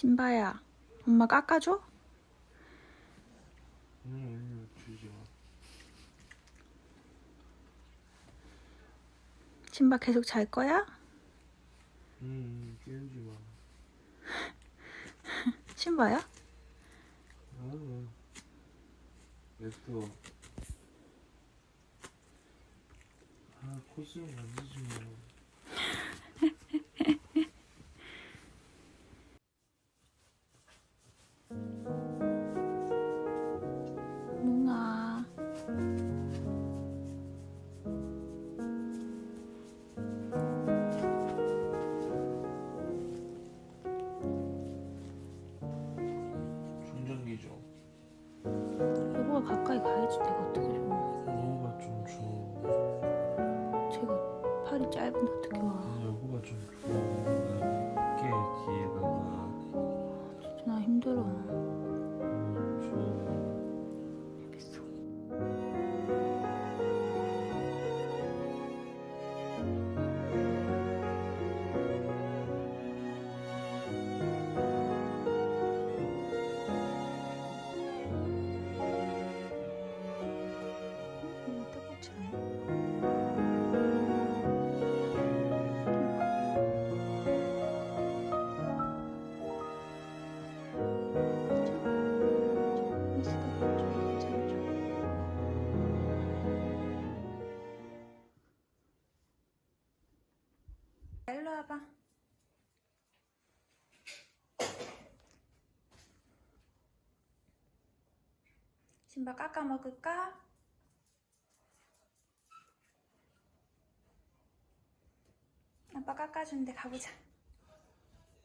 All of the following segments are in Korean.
신바야, 엄마 깎아줘? 응. 신바 계속 잘 거야? 응, 깨우지 마. 신바야? 아, 냅둬. 아, 코스를 만지지 마. 팔이 짧은데 어떻게 와. 아, 여보가 좀 신발 깎아 먹을까? 아빠 깎아주는데 가보자.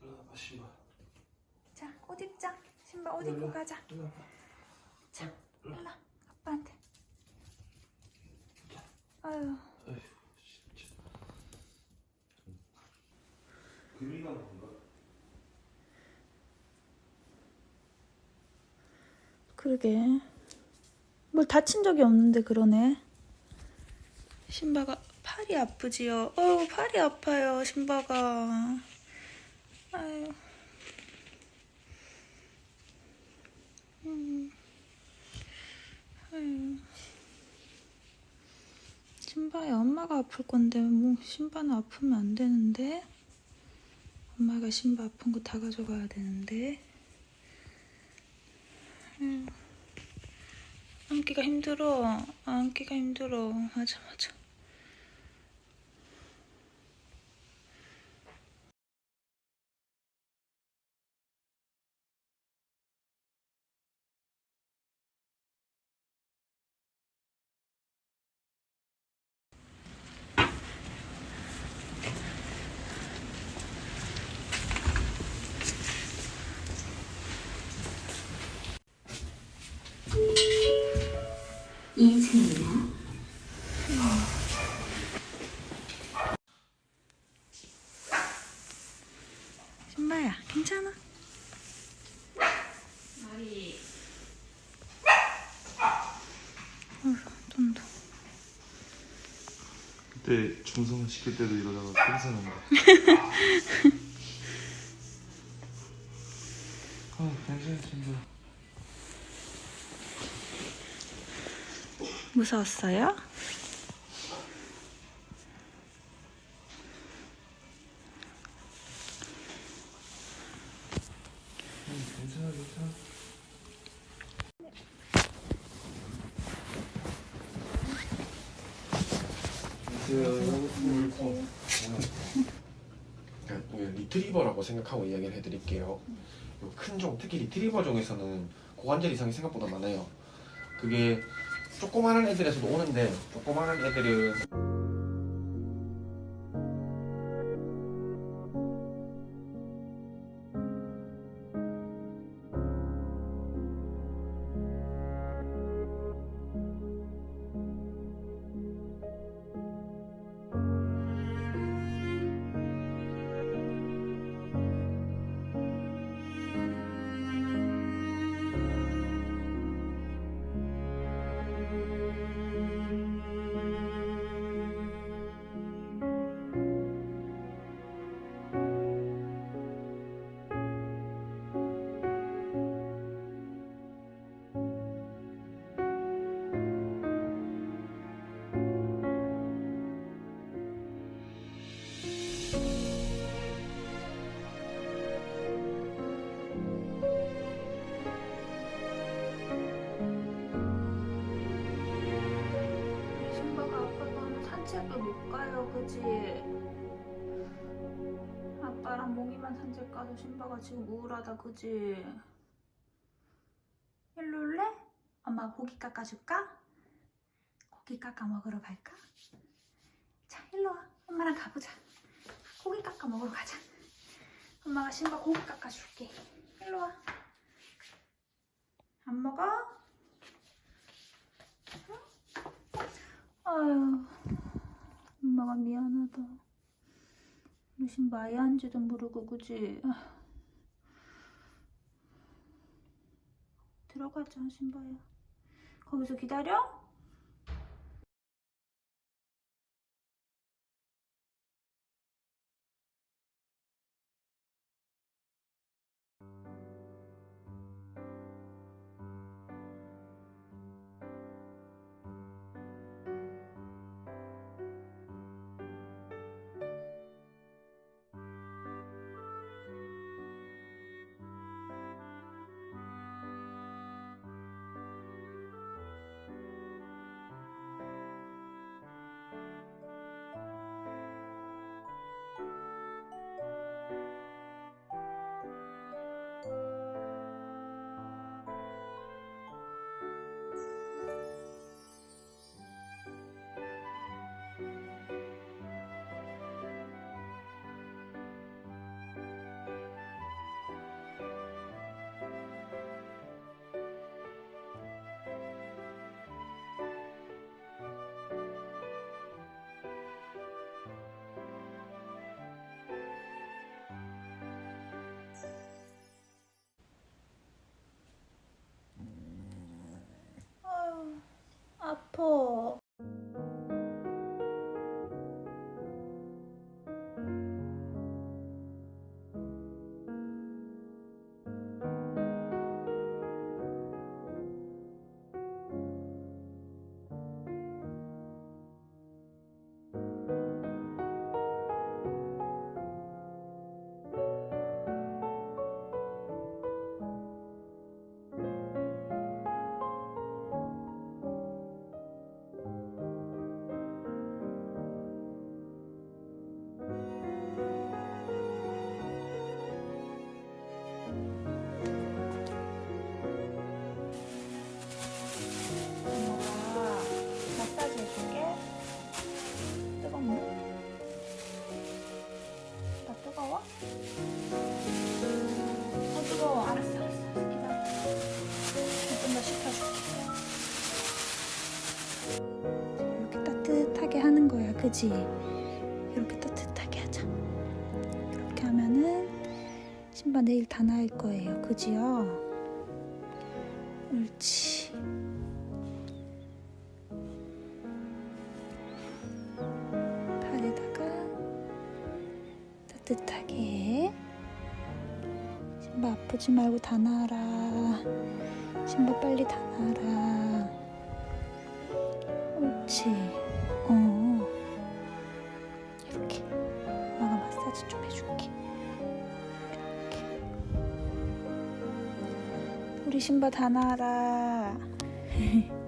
와봐, 씨발. 자, 옷 입자. 신발 옷 입고 가자. 자, 와. 아빠한테. 아유, 아휴, 진짜. 금이 간 건가? 그러게. 뭘 다친 적이 없는데 그러네. 신바가 팔이 아프지요. 어우, 팔이 아파요, 신바가. 아유. 음. 아유. 신바야, 엄마가 아플 건데, 뭐, 신바는 아프면 안 되는데. 엄마가 신바 아픈 거 다 가져가야 되는데. 음. 안기가 힘들어. 안기가 힘들어. 맞아, 맞아. 중성 시킬 때도 이러다가 캔슬한다. 아, 괜찮아, 진짜. 무서웠어요? 응, 괜찮아, 괜찮아. 그러니까 이게 리트리버라고 생각하고 이야기를 해드릴게요. 요큰 종, 특히 리트리버 종에서는 고관절 이상이 생각보다 많아요. 그게 조그마한 애들에서도 오는데 조그마한 애들은 산책도 못 가요, 그지? 아빠랑 몽이만 산책 가서 신바가 지금 우울하다, 그지? 일로 올래? 엄마 고기 깎아줄까? 고기 깎아 먹으러 갈까? 자, 일로 와. 엄마랑 가보자. 고기 깎아 먹으러 가자. 엄마가 신바 고기 깎아줄게. 일로 와. 안 먹어? 아유, 엄마가 미안하다. 우리 신바 아예 한지도 모르고 그지? 아. 들어가자 신바야. 거기서 기다려? 아파. 그지? 이렇게 따뜻하게 하자. 이렇게 하면은 신발 내일 다 나을 거예요, 그지요? 옳지. 팔에다가 따뜻하게 신발 아프지 말고 다 나아라 신발 빨리 다 나아라 옳지 어 신발 다 나아라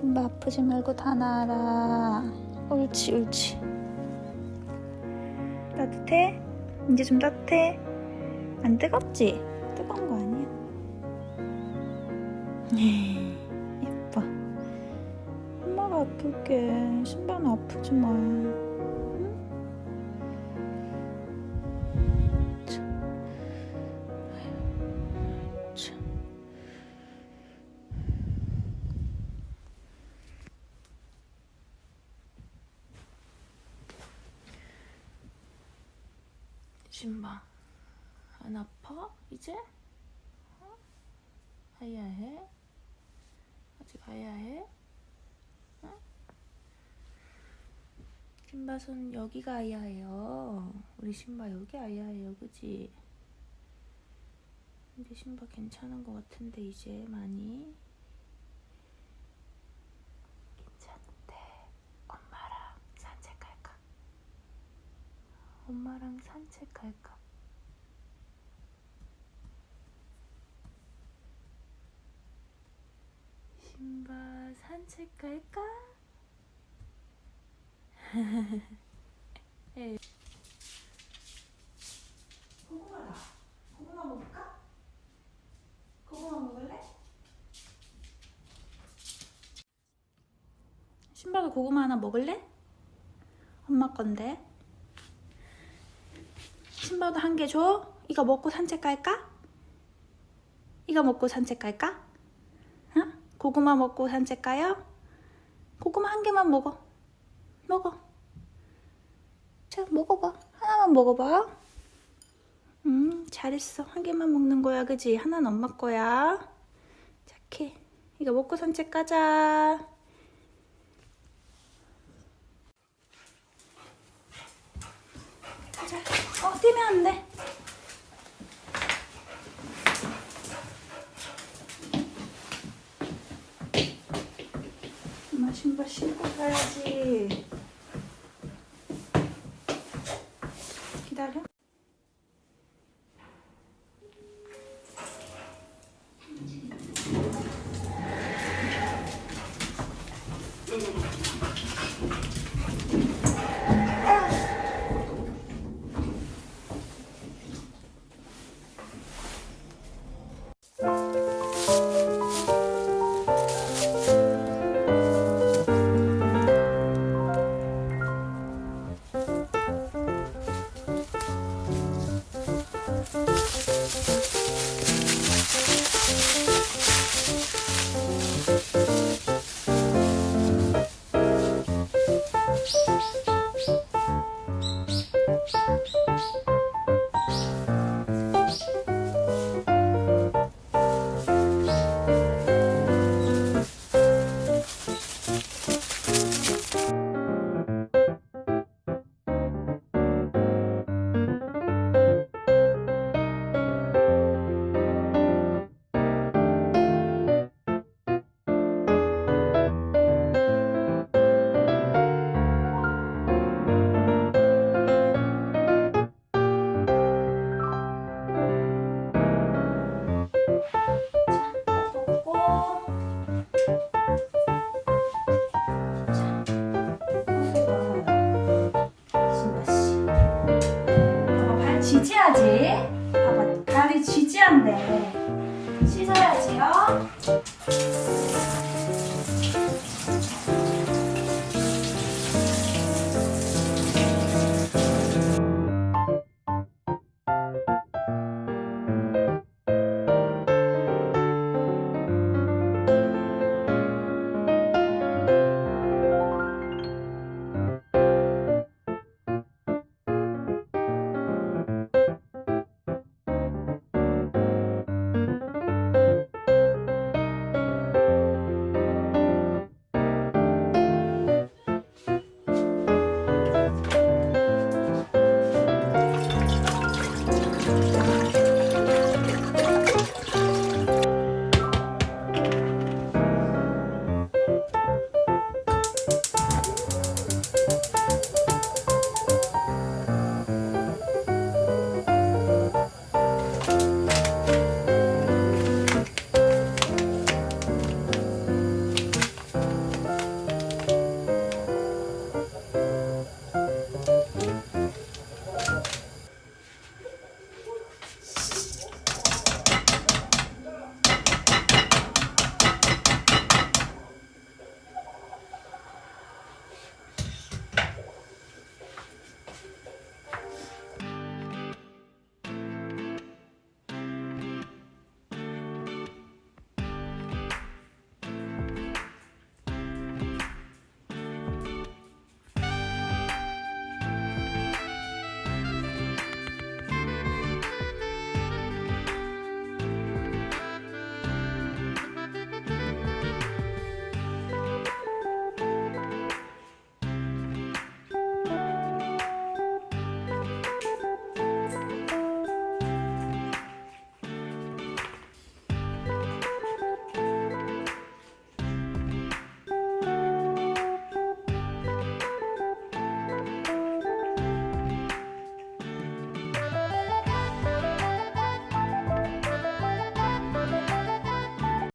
신발 아프지 말고 다 나아라. 옳지, 옳지. 따뜻해? 이제 좀 따뜻해? 안 뜨겁지? 뜨거운 거 아니야? 예뻐. 엄마가 아플게. 신발은 아프지 마. 신바 안 아파 이제? 어? 하야해? 아직 하야해? 어? 신바 손 여기가 아야해요 우리 신바 여기 아야해요 그지? 근데 신바 괜찮은 것 같은데 이제 많이 괜찮은데 엄마랑 산책할까? 엄마랑 산책할까? 깔까? 고구마다. 고구마 먹을까? 고구마 먹을래? 신발도 고구마 하나 먹을래? 엄마 건데. 신발도 한 개 줘. 이거 먹고 산책 갈까? 이거 먹고 산책 갈까? 응? 고구마 먹고 산책 가요? 고구마 한 개만 먹어. 먹어. 자, 먹어봐. 하나만 먹어봐. 음, 잘했어. 한 개만 먹는 거야, 그지? 하나는 엄마 거야. 착해. 이거 먹고 산책 가자. 어, 뛰면 안 돼. 엄마 신발 신고 가야지. 기다려. 지지하지? 봐봐, 발이 지지한데.